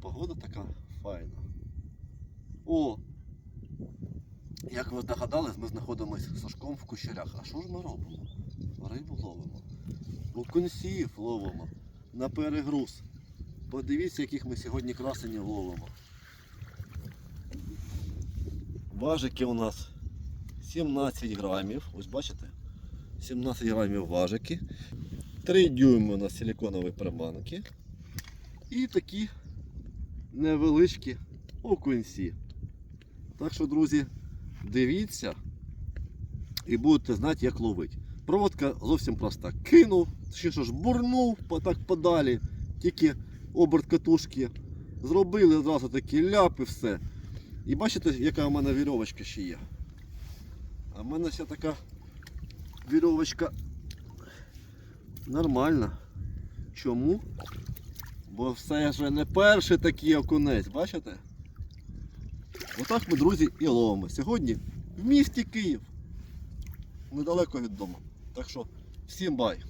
Погода така файна. О! Як ви здогадались, ми знаходимося з Сашком в кущарях. А що ж ми робимо? Рибу ловимо. Окунців ловимо. На перегруз. Подивіться, яких ми сьогодні красенів ловимо. Важики у нас 17 грамів. Ось бачите? 17 грамів важики. 3 дюйми у нас силиконові приманки. І такі невеличкі окунці. Так що, друзі, дивіться і будете знати, як ловити. Проводка зовсім проста. Кинув, чи що ж бурнув так подалі, тільки оберт катушки. Зробили одразу такі ляп і все. І бачите, яка у мене вірьовочка ще є. А в мене ще така вірьовочка нормальна. Чому? Бо все ж не перший такий окунець, бачите? Отак ми, друзі, і ловимо. Сьогодні в місті Київ. Недалеко від дому. Так що всім бай!